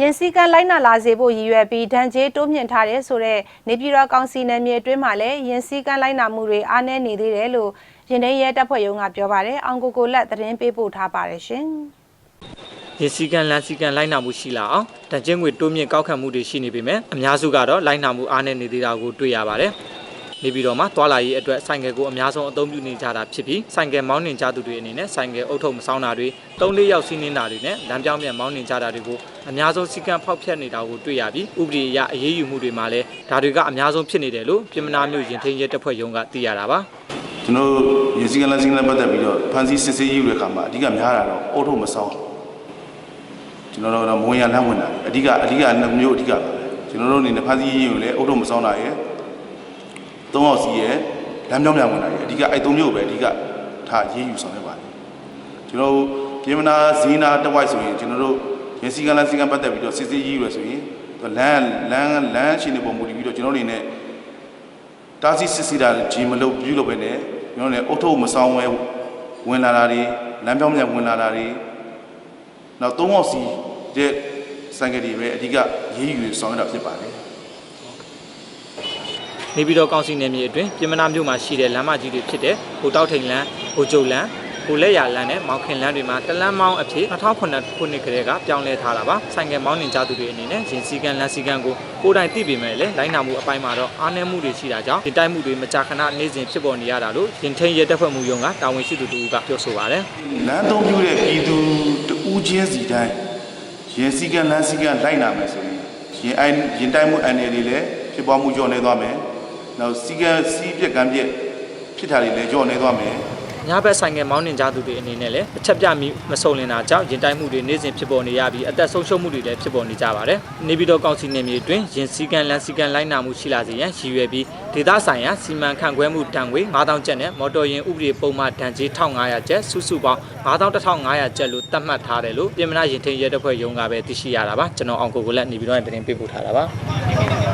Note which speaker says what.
Speaker 1: ရင်စည်းကမ်းလိုက်နာလာစေဖို့ရည်ရွယ်ပြီးဒဏ်ကြေးတိုးမြင့်ထားတဲ့ဆိုတဲ့နေပြည်တော်ကောင်စီနယ်မြေအတွင်းမှာလည်းရင်စည်းကမ်းလိုက်နာမှုတွေအားနည်းနေသေးတယ်လို့ရင်သိမ်းရဲတပ်ဖွဲ့ရုံးကပြောပါတယ်အောင်ကိုကိုလက်သတင်းပေးပို့ထားပါတယ်ရှင်
Speaker 2: ရည်စည်းကမ်းလမ်းစည်းကမ်းလိုက်နာမှုရှိလာအောင်တန်ကျင်းငွေတိုးမြင့်ကောက်ခံမှုတွေရှိနေပေမဲ့အများစုကတော့လိုက်နာမှုအားနည်းနေသေးတာကိုတွေ့ရပါတယ်။ နေပြည်တော်မှာတွာလာရေးအတွက်ဆိုင်ကယ်ကိုအများဆုံးအသုံးပြုနေကြတာဖြစ်ပြီးဆိုင်ကယ်မောင်းနှင်ကြသူတွေအနေနဲ့ဆိုင်ကယ်အုပ်ထုပ်မဆောင်တာတွေ၃၄ယောက်စီးနှင်းတာတွေနဲ့လမ်းပြောင်းပြန်မောင်းနှင်ကြတာတွေကိုအများဆုံးစည်းကမ်းဖောက်ဖျက်နေတာကိုတွေ့ရပြီးဥပဒေအရအရေးယူမှုတွေမှာလည်းဒါတွေကအများဆုံးဖြစ်နေတယ်လို့ပြည်မနာမျိုးရင်ထင်းရဲတပ်ဖွဲ့ရုံးကသိရတာပါ။
Speaker 3: ကျွန်တော်တို့ရေစီကလန်းစင်းလန်းပတ်သက်ပြီးတော့ဖန်စီစစ်ဆေးရေးယူတဲ့အခါမှာအဓိကများတာတော့အုတ်ထုပ်မဆောင်ကျွန်တော်တို့တော့မဝင်ရလမ်းဝင်တာအဓိကအဓိကနှစ်မျိုးအဓိကပါပဲကျွန်တော်တို့အနေနဲ့ဖန်စီရေးယူလည်းအုတ်ထုပ်မဆောင်တာရယ် သုံးအောင်စီရယ်လမ်းပြောင်းပြန်ဝင်တာရယ်အဓိကအဲ့သုံးမျိုးပဲအဓိကထားရေးယူဆောင်ရပါတယ်ကျွန်တော်တို့ပြည်မနာဇီနာတဝိုက်ဆိုရင်ကျွန်တော်တို့ရေစီကလန်းစင်းကပတ်သက်ပြီးတော့စစ်ဆေးရေးယူရဆိုရင်လမ်းလမ်းလမ်းရှင်တွေပုံမူတည်ပြီးတော့ကျွန်တော်တို့အနေနဲ့တားဆီးစစ်ဆေးတာဂျီမလုပ်ပြုလုပ်ပဲနဲ့ကျွန်တော်လည်းအုတ်ထုတ်မဆောင်ဝဲဝင်လာတာတွေလမ်းပြောင်းပြန်ဝင်လာတာတွေနောက်သုံးအောင်စီတဲ့ဆိုင်ကယ်တွေပဲအဓိကရေးယူဆောင်ရတာဖြစ်ပါတယ်
Speaker 2: နေပြည်တော်ကောင်စီနယ်မြေအတွင်းပြည်မနာမြို့မှာရှိတဲ့လမ်းမကြီးတွေဖြစ်တဲ့ဟိုတောက်ထိန်လမ်း၊ဟိုကျုံလမ်း၊ဟိုလက်ရလမ်းနဲ့မောင်ခင်လမ်းတွေမှာတလမ်းမောင်းအဖြစ်2009ခုနှစ်ကတည်းကပြောင်းလဲထားတာပါ။ဆိုင်ကယ်မောင်းနှင်ကြသူတွေအနေနဲ့ရင်စည်းကမ်းလမ်းစည်းကမ်းကိုကိုယ်တိုင်သိပေမဲ့လည်းလိုင်းနာမှုအပိုင်းမှာတော့အားနည်းမှုတွေရှိတာကြောင့်ဒီတိုက်မှုတွေမကြာခဏနေ့စဉ်ဖြစ်ပေါ်နေရတာလို့ရင်ထင်းရဲတပ်ဖွဲ့မှုရုံးကတာဝန်ရှိသူတူကပြောဆိုပါတယ်
Speaker 3: လမ်းသုံးပြတဲ့ပြည်သူတဦးချင်းစီတိုင်းရင်စည်းကမ်းလမ်းစည်းကမ်းလိုက်နာမယ်ဆိုရင်ရင်အိုင်ရင်တိုင်းမှုအန်ရည်တွေလည်းဖြစ်ပွားမှုကြော့နေသွားမယ် နောက်စည်းကမ်းစီးပြက်ကမ်းပြက်ဖြစ်တာတွေလည်းကြော့နေသွားမယ်
Speaker 2: ညဘက်ဆိုင်ကယ်မောင်းနှင်ကြသူတွေအနေနဲ့လည်းအချက်ပြမိမစုံလင်တာကြောင့်ရင်တိုက်မှုတွေနေ့စဉ်ဖြစ်ပေါ်နေရပြီးအသက်ဆုံးရှုံးမှုတွေလည်းဖြစ်ပေါ်နေကြပါတယ်။နေပြည်တော်ကောင်စီနယ်မြေအတွင်းရင်စည်းကမ်းလမ်းစည်းကမ်းလိုက်နာမှုရှိလာစေရန်ရည်ရွယ်ပြီးဒေသဆိုင်ရာစီမံခန့်ခွဲမှုတန်ခွေ9000ကျပ်နဲ့မော်တော်ယာဉ်ဥပဒေပုံမှန်တန်ကြီး1500ကျပ်စုစုပေါင်း91,500ကျပ်လို့သတ်မှတ်ထားတယ်လို့ပြည်မနာရင်ထင်းရဲတပ်ဖွဲ့ရုံးကပဲသိရှိရတာပါ။ကျွန်တော်အောင်ကိုကိုလက်နေပြည်တော်ရဲ့တင်ပြပို့ထားတာပါ။